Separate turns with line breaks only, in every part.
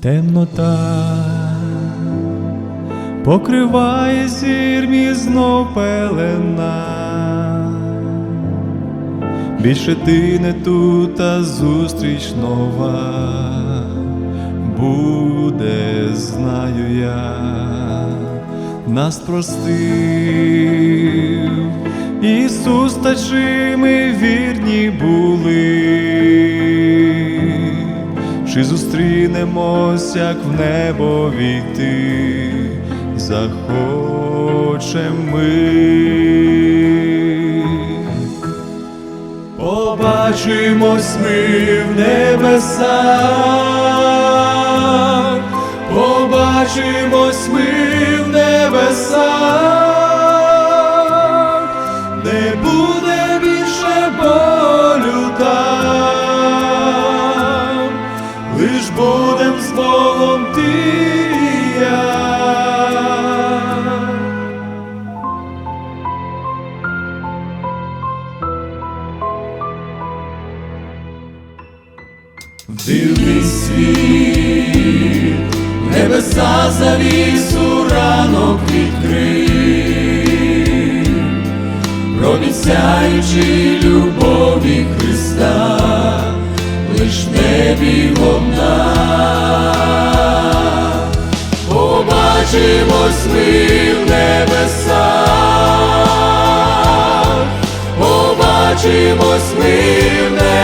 темнота. Покриває зір мій знов пелена. Більше ти не тут, а зустріч нова. Буде, знаю я, нас простив Ісус, та чи ми вірні були, чи зустрінемось, як в небо війти, захочем ми. Побачимось ми в небесах, побачимось ми в небесах, Дивний світ, небеса завісу ранок відкрив, проміцяючи любові Христа, лиш небі вовна. Побачимось ми в небесах, побачимось ми в небесах,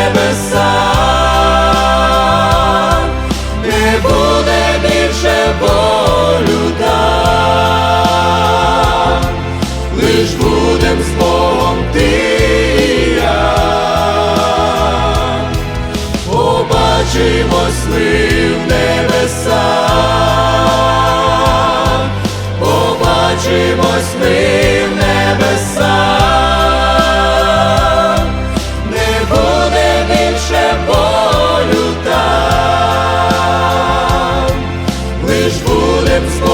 Побачимось ми в небесах, побачимось ми в небесах, не буде будем з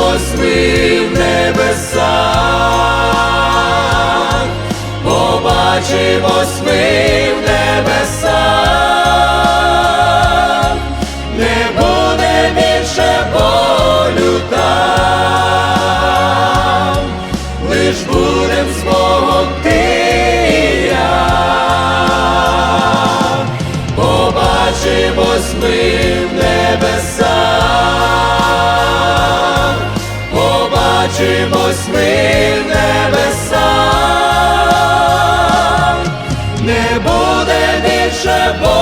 Побачимось ми в небесах, побачимось ми побачимось ми в небесах, не буде більше болю